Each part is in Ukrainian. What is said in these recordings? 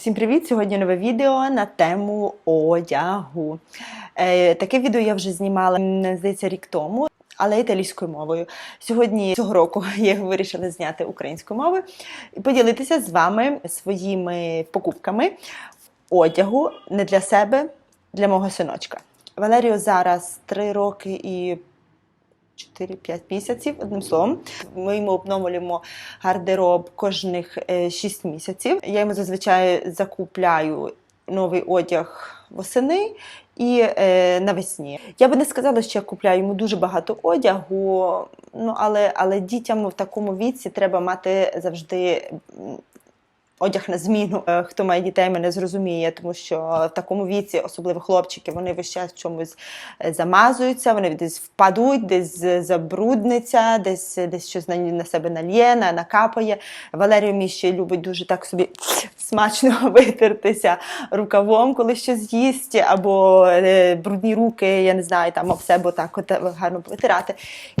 Всім привіт! Сьогодні нове відео на тему одягу. Е, таке відео я вже знімала, здається, рік тому, але італійською мовою. Сьогодні цього року я вирішила зняти українською мовою і поділитися з вами своїми покупками одягу не для себе, для мого синочка. Валерію зараз 3 роки і 4-5 місяців, одним словом. Ми йому обновлюємо гардероб кожних 6 місяців. Я йому зазвичай закупляю новий одяг восени і е, навесні. Я би не сказала, що я купляю йому дуже багато одягу, ну але, але дітям в такому віці треба мати завжди. Одяг на зміну. Е, Хто має дітей, мене зрозуміє, тому що в такому віці, особливо хлопчики, вони весь час чомусь е, замазуються, вони десь впадуть, десь забрудниться, десь десь щось на, себе нальє, накапає. Валерій мій ще любить дуже так собі смачно витертися рукавом, коли щось їсть, або е, брудні руки, я не знаю, там об себе так от гарно витирати.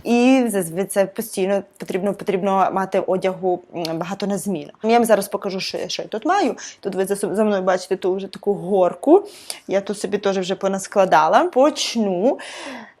І це постійно потрібно, потрібно мати одягу багато на зміну. Я вам зараз покажу, що, я- що я тут маю. Тут ви за, мною бачите ту вже таку горку. Я тут собі теж вже понаскладала. Почну.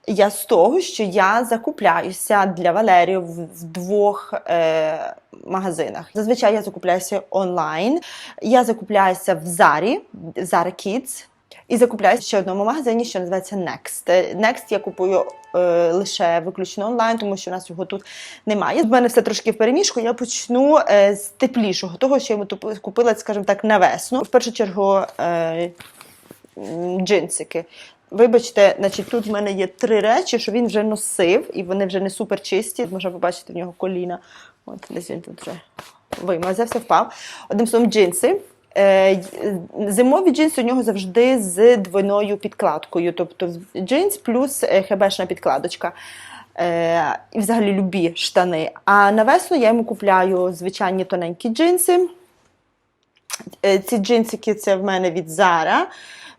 Я з того, що я закупляюся для Валерії в, двох е, магазинах. Зазвичай я закупляюся онлайн. Я закупляюся в Зарі, Zara Kids. І закупляюся ще в одному магазині, що називається Next. Е, Next я купую е, лише виключно онлайн, тому що у нас його тут немає. У мене все трошки в переміжку. Я почну е, з теплішого, того, що я купила, скажімо так, на весну. В першу чергу е, джинсики. Вибачте, значить, тут в мене є три речі, що він вже носив, і вони вже не супер чисті. Можна побачити в нього коліна. От десь він тут вже вимазався, впав. Одним словом, джинси. Е, Зимові джинси у нього завжди з двойною підкладкою, тобто джинс плюс е, хебешна підкладочка. Е, і взагалі любі штани. А на весну я йому купляю звичайні тоненькі джинси. Ці джинсики це в мене від Zara.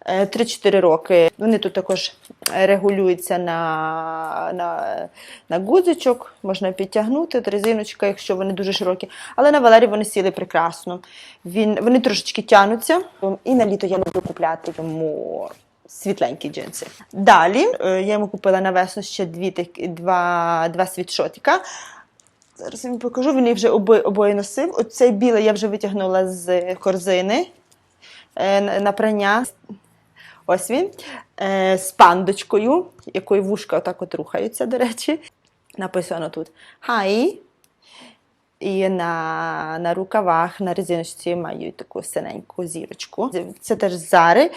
Е, 3-4 роки. Вони тут також регулюються на, на, на гудзичок, можна підтягнути резиночка, якщо вони дуже широкі. Але на Валері вони сіли прекрасно. Він, вони трошечки тянуться. І на літо я люблю купляти йому світленькі джинси. Далі е, я йому купила на весну ще дві, два, два світшотика. Зараз я вам покажу, він їх вже обоє, обоє носив. Оцей білий я вже витягнула з корзини е, на прання. Ось він. Е, з пандочкою, якої вушка отак от рухаються, до речі. Написано тут Хай. І на, на рукавах, на резиночці маю таку синеньку зірочку. Це теж Зари.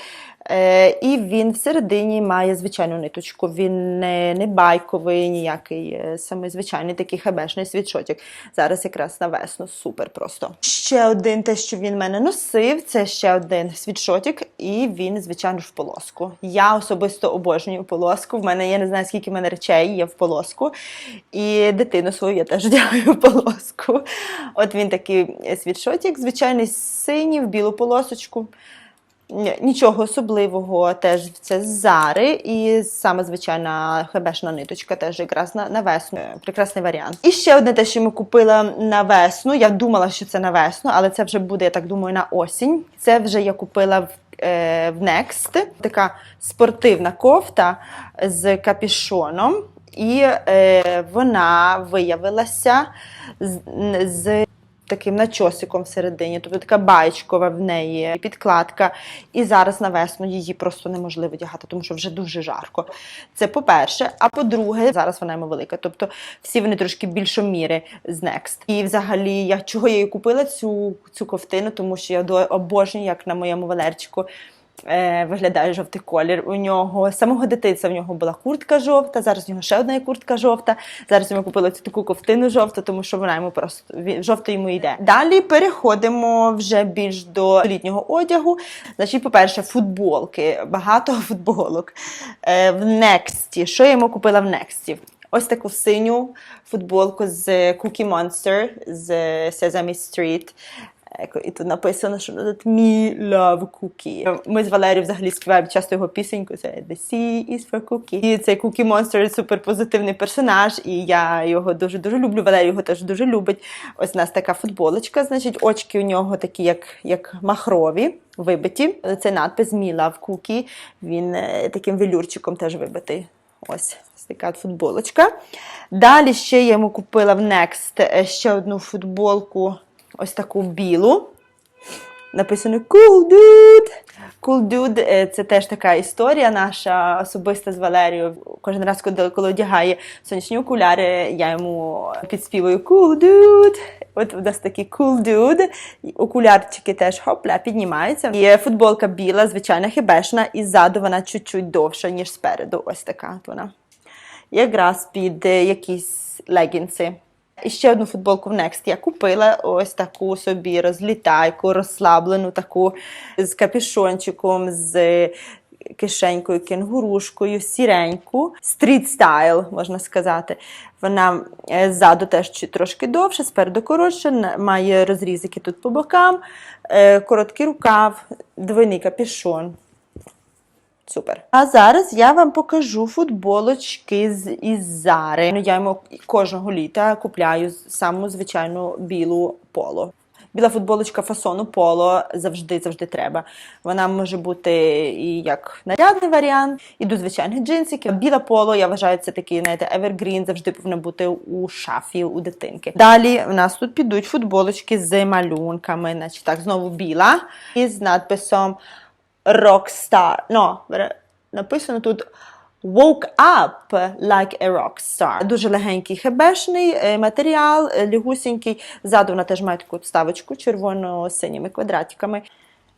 Е, і він всередині має звичайну ниточку. Він не, не байковий, ніякий, е, саме звичайний такий хебешний світшотик. Зараз якраз на весну супер просто. Ще один те, що він мене носив, це ще один світшотик, і він, звичайно в полоску. Я особисто обожнюю полоску. В мене я не знаю, скільки в мене речей є в полоску. І дитину свою я теж одягаю в полоску. От він такий світшотик, звичайний синій, в білу полосочку. Ні- Нічого особливого, теж це з Зари, і саме звичайна хебешна ниточка, теж якраз на, на весну. Е, Прекрасний варіант. І ще одне те, що ми купила на весну. Я думала, що це на весну, але це вже буде, я так думаю, на осінь. Це вже я купила в, е, в Next. Така спортивна кофта з капішоном. І е, вона виявилася з, з таким начосиком всередині, тобто така баєчкова в неї підкладка. І зараз на весну її просто неможливо одягати, тому що вже дуже жарко. Це по-перше. А по-друге, зараз вона йому велика. Тобто всі вони трошки більшоміри з Next. І взагалі, я чого я її купила цю, цю ковтину, тому що я до- обожнюю, як на моєму Валерчику. Е, виглядає жовтий колір. У нього з самого дитинства в нього була куртка жовта. Зараз у нього ще одна куртка жовта. Зараз йому купила цю таку ковтину жовту, тому що вона йому просто жовто йому йде. Далі переходимо вже більш до літнього одягу. Значить, по-перше, футболки. Багато футболок. Е, в Нексті. Що я йому купила в Нексті? Ось таку синю футболку з Cookie Monster з Sesame Street. Еко, І тут написано, що тут me love cookie. Ми з Валерією взагалі співаємо часто його пісеньку. Це The sea is for cookie. І цей Cookie Monster супер позитивний персонаж, і я його дуже дуже люблю. Валерій його теж дуже любить. Ось у нас така футболочка. Значить, очки у нього такі, як, як махрові, вибиті. Це надпис Me love cookie. Він е, таким велюрчиком теж вибитий. Ось, ось така футболочка. Далі ще я йому купила в Next е, ще одну футболку, ось таку білу. Написано Cool Dude. Cool Dude е, це теж така історія наша особиста з Валерією. Кожен раз, коли, коли одягає сонячні окуляри, я йому підспівую Cool Dude. От у нас такий Cool Dude. Окулярчики теж хопля, піднімаються. І футболка біла, звичайна хібешна, і ззаду вона чуть-чуть довша, ніж спереду. Ось така вона. Якраз під е, якісь легінси. І ще одну футболку в Next я купила ось таку собі розлітайку, розслаблену, таку з капюшончиком, з кишенькою, кенгурушкою, сіреньку, стріт стайл, можна сказати. Вона е, ззаду теж трошки довша, спереду коротша, на- має розрізики тут по бокам, е, короткий рукав, двойний капюшон. Супер. А зараз я вам покажу футболочки з із Зари. Ну, я йому кожного літа купляю саму звичайну білу поло. Біла футболочка фасону поло завжди завжди треба. Вона може бути і як нарядний варіант, і до звичайних джинсиків. Біла поло, я вважаю, це такий, знаєте, evergreen, завжди повинна бути у шафі у дитинки. Далі в нас тут підуть футболочки з малюнками, значить так, знову біла, і з надписом Rockstar. No, написано тут Woke up like a rockstar. Дуже легенький хебешний е, матеріал, е, лігусінький. Ззаду вона теж має таку вставочку червоно-синіми квадратиками.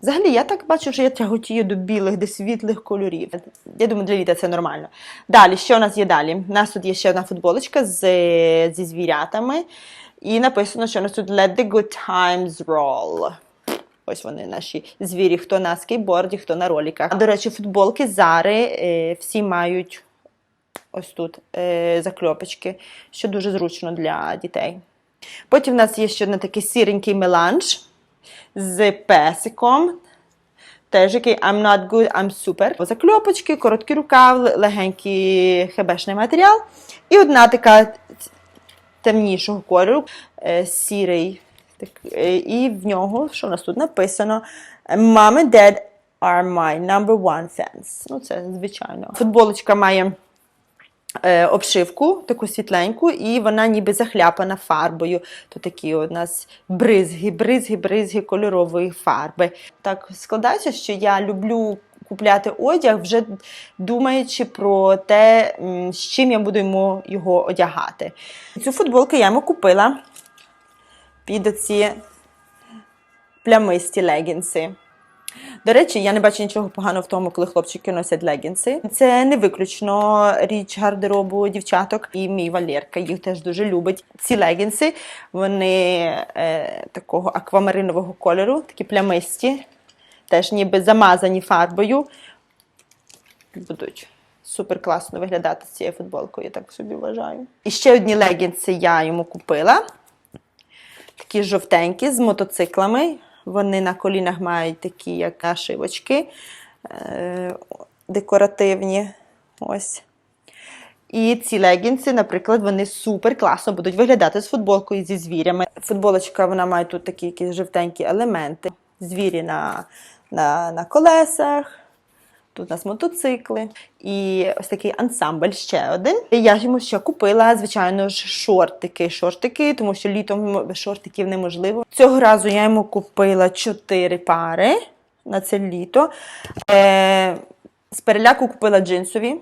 Взагалі, я так бачу, що я тяготію до білих, до світлих кольорів. Я думаю, для літа це нормально. Далі, що у нас є далі? У нас тут є ще одна футболочка з, зі звірятами. І написано, що у нас тут Let the good times roll. Ось вони наші звірі, хто на скейтборді, хто на роліках. До речі, футболки Зари е, всі мають ось тут е, закльопочки, що дуже зручно для дітей. Потім в нас є ще один такий сіренький меланж з песиком. Теж який I'm not good, I'm super. Закльопочки, короткий рукав, легенький хебешний матеріал. І одна така темнішого кольору, е, сірий. Так, е, і в нього, що у нас тут написано? Mom and Dad are my number one fans. Ну, це звичайно. Футболочка має е, обшивку, таку світленьку, і вона ніби захляпана фарбою. То такі у нас бризги, бризги, бризги кольорової фарби. Так складається, що я люблю купляти одяг, вже думаючи про те, з чим я буду йому його одягати. Цю футболку я йому купила під оці плямисті легінси. До речі, я не бачу нічого поганого в тому, коли хлопчики носять легінси. Це не виключно річ гардеробу дівчаток. І мій Валерка їх теж дуже любить. Ці легінси, вони е, такого аквамаринового кольору, такі плямисті, теж ніби замазані фарбою. Будуть супер класно виглядати з цією футболкою, я так собі вважаю. І ще одні легінси я йому купила такі жовтенькі з мотоциклами. Вони на колінах мають такі, як нашивочки е, декоративні. Ось. І ці легінси, наприклад, вони супер класно будуть виглядати з футболкою зі звірями. Футболочка вона має тут такі якісь жовтенькі елементи. Звірі на, на, на колесах. Тут у нас мотоцикли і ось такий ансамбль ще один. І Я йому ще купила, звичайно ж, шортики. Шортики, тому що літом шортиків неможливо. Цього разу я йому купила чотири пари на це літо. Е, з переляку купила джинсові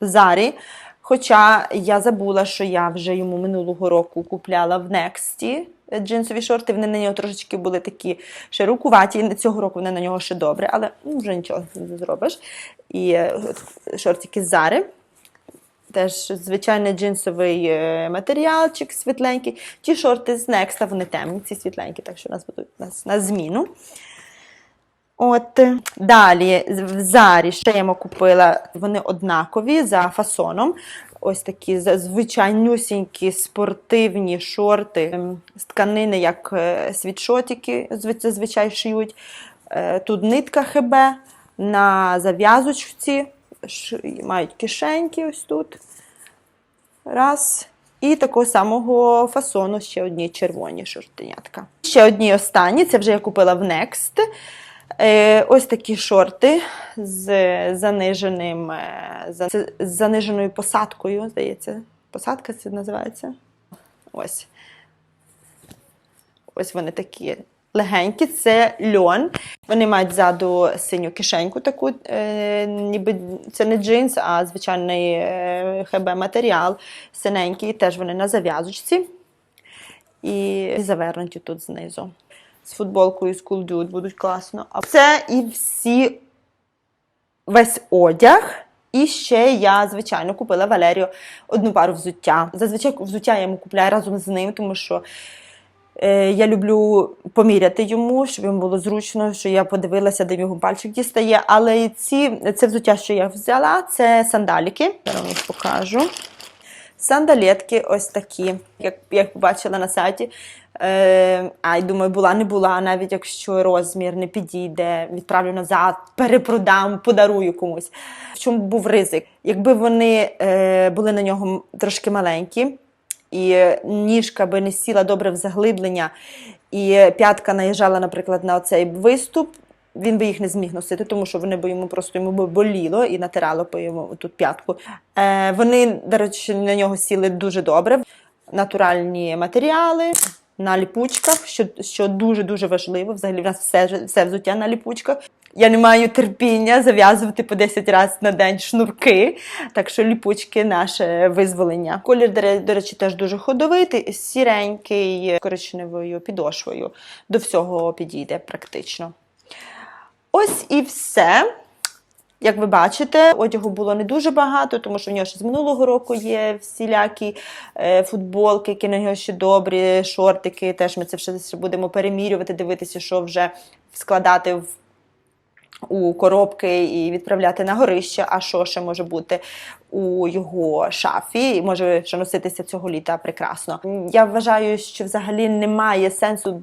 Зарі. Хоча я забула, що я вже йому минулого року купляла в Нексті джинсові шорти. Вони на нього трошечки були такі широкуваті. Цього року вони на нього ще добре, але ну, вже нічого не зробиш. І е, шортики з Зари. Теж звичайний джинсовий е, матеріалчик світленький. Ті шорти з Next, вони темні, ці світленькі, так що у нас будуть нас на зміну. От далі в Зарі ще я купила. Вони однакові за фасоном. Ось такі звичайнюсінькі спортивні шорти ем, з тканини, як е, світшотики зв- зазвичай шиють. Е, Тут нитка ХБ на зав'язочці, мають кишеньки ось тут. Раз. І такого самого фасону ще одні червоні шортенятка. Ще одні останні, це вже я купила в Next. Е, ось такі шорти з заниженим, е, з заниженою посадкою, здається. Посадка це називається. Ось. Ось вони такі легенькі, це льон. Вони мають ззаду синю кишеньку, таку, е, ніби це не джинс, а звичайний е, ХБ матеріал. Синенький, теж вони на зав'язочці. І завернуті тут знизу. З футболкою з Cool Dude будуть класно. А це і всі весь одяг. І ще я, звичайно, купила Валерію одну пару взуття. Зазвичай взуття я йому купляю разом з ним, тому що е, я люблю поміряти йому, щоб йому було зручно, що я подивилася, де його пальчик дістає. Але ці, це взуття, що я взяла, це сандаліки. Зараз вам їх покажу. Сандалетки ось такі, як, як побачила на сайті. Е, ай, думаю, була, не була, навіть якщо розмір не підійде, відправлю назад, перепродам, подарую комусь. В чому був ризик? Якби вони е, були на нього трошки маленькі, і ніжка би не сіла добре в заглиблення, і п'ятка наїжджала, наприклад, на оцей виступ, він би їх не зміг носити, тому що вони би йому просто йому боліло і натирало по йому тут п'ятку. Е, вони, до речі, на нього сіли дуже добре. Натуральні матеріали на ліпучках, що, що дуже-дуже важливо. Взагалі в нас все, все взуття на ліпучках. Я не маю терпіння зав'язувати по 10 разів на день шнурки, так що ліпучки наше визволення. Колір, до речі, теж дуже ходовитий, сіренький, коричневою підошвою. До всього підійде практично. Ось і все. Як ви бачите, одягу було не дуже багато, тому що в нього ще з минулого року є всілякі е, футболки, які на нього ще добрі, шортики. Теж ми це все будемо перемірювати, дивитися, що вже складати в у коробки і відправляти на горище, а що ще може бути у його шафі, і може ще носитися цього літа прекрасно. Я вважаю, що взагалі немає сенсу.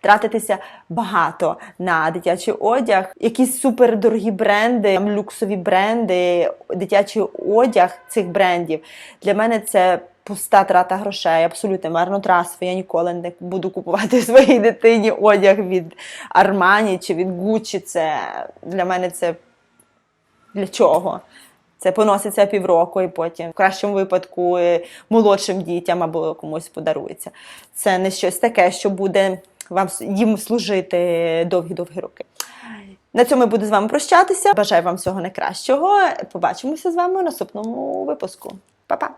Тратитися багато на дитячий одяг, якісь супердорогі бренди, там, люксові бренди, дитячий одяг цих брендів. Для мене це пуста трата грошей, абсолютно марнотратство. Я ніколи не буду купувати своїй дитині одяг від Armani чи від Gucci. Це для мене це для чого? Це поноситься півроку і потім, в кращому випадку, молодшим дітям або комусь подарується. Це не щось таке, що буде вам їм служити довгі-довгі роки. На цьому я буду з вами прощатися. Бажаю вам всього найкращого. Побачимося з вами у наступному випуску. Па-па!